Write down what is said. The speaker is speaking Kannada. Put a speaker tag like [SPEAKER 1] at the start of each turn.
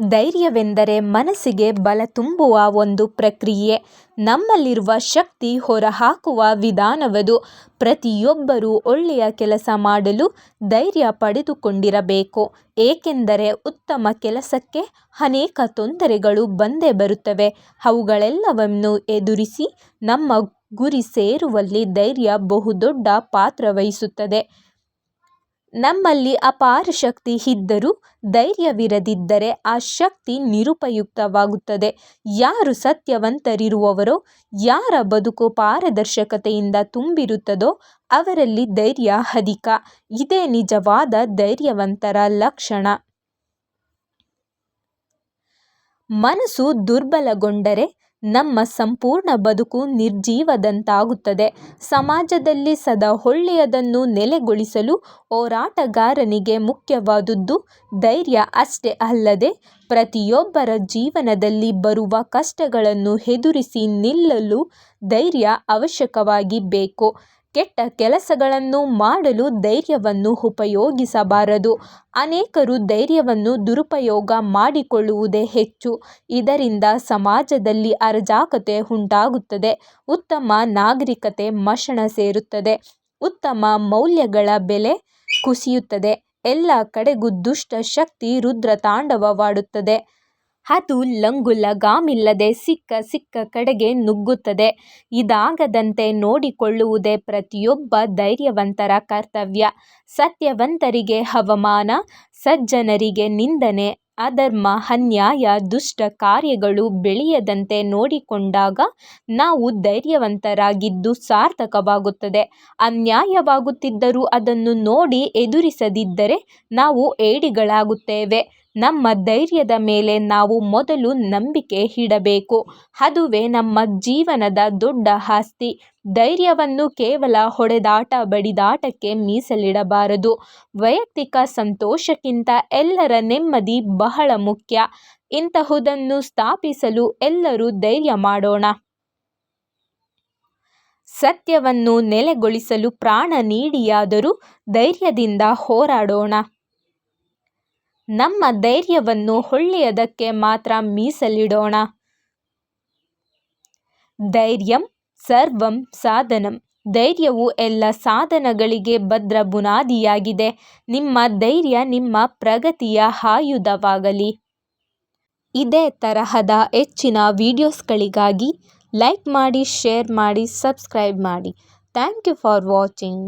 [SPEAKER 1] ಧೈರ್ಯವೆಂದರೆ ಮನಸ್ಸಿಗೆ ಬಲ ತುಂಬುವ ಒಂದು ಪ್ರಕ್ರಿಯೆ. ನಮ್ಮಲ್ಲಿರುವ ಶಕ್ತಿ ಹೊರಹಾಕುವ ವಿಧಾನವದು. ಪ್ರತಿಯೊಬ್ಬರೂ ಒಳ್ಳೆಯ ಕೆಲಸ ಮಾಡಲು ಧೈರ್ಯ ಪಡೆದುಕೊಂಡಿರಬೇಕು. ಏಕೆಂದರೆ ಉತ್ತಮ ಕೆಲಸಕ್ಕೆ ಅನೇಕ ತೊಂದರೆಗಳು ಬಂದೇ ಬರುತ್ತವೆ. ಅವುಗಳೆಲ್ಲವನ್ನು ಎದುರಿಸಿ ನಮ್ಮ ಗುರಿ ಸೇರುವಲ್ಲಿ ಧೈರ್ಯ ಬಹುದೊಡ್ಡ ಪಾತ್ರ ವಹಿಸುತ್ತದೆ. ನಮ್ಮಲ್ಲಿ ಅಪಾರ ಶಕ್ತಿ ಇದ್ದರೂ ಧೈರ್ಯವಿರದಿದ್ದರೆ ಆ ಶಕ್ತಿ ನಿರುಪಯುಕ್ತವಾಗುತ್ತದೆ. ಯಾರು ಸತ್ಯವಂತರಿರುವವರೋ, ಯಾರ ಬದುಕು ಪಾರದರ್ಶಕತೆಯಿಂದ ತುಂಬಿರುತ್ತದೋ ಅವರಲ್ಲಿ ಧೈರ್ಯ ಅಧಿಕ. ಇದೇ ನಿಜವಾದ ಧೈರ್ಯವಂತರ ಲಕ್ಷಣ. ಮನಸ್ಸು ದುರ್ಬಲಗೊಂಡರೆ ನಮ್ಮ ಸಂಪೂರ್ಣ ಬದುಕು ನಿರ್ಜೀವದಂತಾಗುತ್ತದೆ. ಸಮಾಜದಲ್ಲಿ ಸದಾ ಒಳ್ಳೆಯದನ್ನು ನೆಲೆಗೊಳಿಸಲು ಹೋರಾಟಗಾರನಿಗೆ ಮುಖ್ಯವಾದುದು ಧೈರ್ಯ ಅಷ್ಟೇ ಅಲ್ಲದೆ ಪ್ರತಿಯೊಬ್ಬರ ಜೀವನದಲ್ಲಿ ಬರುವ ಕಷ್ಟಗಳನ್ನು ಎದುರಿಸಿ ನಿಲ್ಲಲು ಧೈರ್ಯ ಅವಶ್ಯಕವಾಗಿ ಬೇಕು. ಕೆಟ್ಟ ಕೆಲಸಗಳನ್ನು ಮಾಡಲು ಧೈರ್ಯವನ್ನು ಉಪಯೋಗಿಸಬಾರದು. ಅನೇಕರು ಧೈರ್ಯವನ್ನು ದುರುಪಯೋಗ ಮಾಡಿಕೊಳ್ಳುವುದೇ ಹೆಚ್ಚು. ಇದರಿಂದ ಸಮಾಜದಲ್ಲಿ ಅರಾಜಕತೆ ಉಂಟಾಗುತ್ತದೆ. ಉತ್ತಮ ನಾಗರಿಕತೆ ಮಶಣ ಸೇರುತ್ತದೆ. ಉತ್ತಮ ಮೌಲ್ಯಗಳ ಬೆಲೆ ಕುಸಿಯುತ್ತದೆ. ಎಲ್ಲ ಕಡೆಗೂ ದುಷ್ಟ ಶಕ್ತಿ ರುದ್ರತಾಂಡವವಾಡುತ್ತದೆ ಅದು ಲಂಗು ಲಗಾಮಿಲ್ಲದೆ ಸಿಕ್ಕ ಸಿಕ್ಕ ಕಡೆಗೆ ನುಗ್ಗುತ್ತದೆ. ಇದಾಗದಂತೆ ನೋಡಿಕೊಳ್ಳುವುದೇ ಪ್ರತಿಯೊಬ್ಬ ಧೈರ್ಯವಂತರ ಕರ್ತವ್ಯ. ಸತ್ಯವಂತರಿಗೆ ಅವಮಾನ ಸಜ್ಜನರಿಗೆ ನಿಂದನೆ, ಅಧರ್ಮ, ಅನ್ಯಾಯ, ದುಷ್ಟ ಕಾರ್ಯಗಳು ಬೆಳೆಯದಂತೆ ನೋಡಿಕೊಂಡಾಗ ನಾವು ಧೈರ್ಯವಂತರಾಗಿದ್ದು ಸಾರ್ಥಕವಾಗುತ್ತದೆ. ಅನ್ಯಾಯವಾಗುತ್ತಿದ್ದರೂ ಅದನ್ನು ನೋಡಿ ಎದುರಿಸದಿದ್ದರೆ ನಾವು ಹೇಡಿಗಳಾಗುತ್ತೇವೆ ನಮ್ಮ ಧೈರ್ಯದ ಮೇಲೆ ನಾವು ಮೊದಲು ನಂಬಿಕೆ ಇಡಬೇಕು. ಅದುವೇ ನಮ್ಮ ಜೀವನದ ದೊಡ್ಡ ಆಸ್ತಿ. ಧೈರ್ಯವನ್ನು ಕೇವಲ ಹೊಡೆದಾಟ ಬಡಿದಾಟಕ್ಕೆ ಮೀಸಲಿಡಬಾರದು. ವೈಯಕ್ತಿಕ ಸಂತೋಷಕ್ಕಿಂತ ಎಲ್ಲರ ನೆಮ್ಮದಿ ಬಹಳ ಮುಖ್ಯ. ಇಂತಹುದನ್ನು ಸ್ಥಾಪಿಸಲು ಎಲ್ಲರೂ ಧೈರ್ಯ ಮಾಡೋಣ. ಸತ್ಯವನ್ನು ನೆಲೆಗೊಳಿಸಲು ಪ್ರಾಣ ನೀಡಿಯಾದರೂ ಧೈರ್ಯದಿಂದ ಹೋರಾಡೋಣ. ನಮ್ಮ ಧೈರ್ಯವನ್ನು ಒಳ್ಳೆಯದಕ್ಕೆ ಮಾತ್ರ ಮೀಸಲಿಡೋಣ. ಧೈರ್ಯಂ ಸರ್ವಂ ಸಾಧನಂ. ಧೈರ್ಯವು ಎಲ್ಲ ಸಾಧನಗಳಿಗೆ ಭದ್ರ ಬುನಾದಿಯಾಗಿದೆ. ನಿಮ್ಮ ಧೈರ್ಯ ನಿಮ್ಮ ಪ್ರಗತಿಯ ಆಯುಧವಾಗಲಿ. ಇದೇ ತರಹದ ಹೆಚ್ಚಿನ ವೀಡಿಯೋಸ್ಗಳಿಗಾಗಿ ಲೈಕ್ ಮಾಡಿ, ಶೇರ್ ಮಾಡಿ, ಸಬ್ಸ್ಕ್ರೈಬ್ ಮಾಡಿ. Thank you for watching.